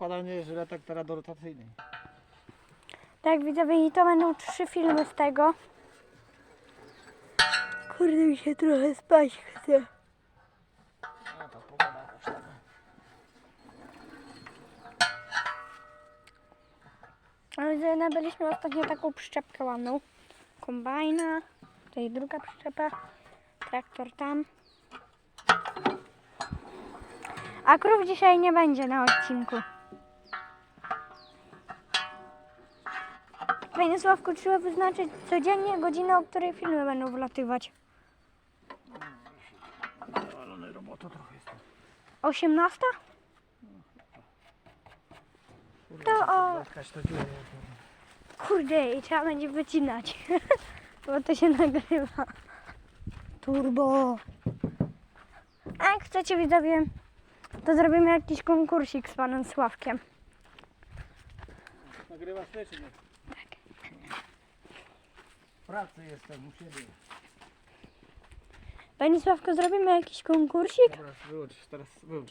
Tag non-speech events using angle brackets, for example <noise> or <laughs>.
zakładanie żyletek teraz do rotacyjnej. Tak, widzowie, i to będą trzy filmy z tego. Kurde, mi się trochę spać chce. A ta pogoda. Ale nabyliśmy ostatnio taką przyczepkę ładną. Kombajna, tutaj druga przyczepa, traktor tam. A krów dzisiaj nie będzie na odcinku. Panie Sławku, trzeba wyznaczyć codziennie godzinę, o której filmy będą wlatywać. Ale robota trochę jest. 18? Kurde, To o- zatkać to dziurę. Kurde, i trzeba będzie wycinać, <laughs> bo to się nagrywa. Turbo. A jak chcecie widzowie, to zrobimy jakiś konkursik z panem Sławkiem. Nagrywasz czy nie? W pracy jestem u siebie. Panie Sławko, zrobimy jakiś konkursik? Dobra, wyłącz, teraz wyłącz.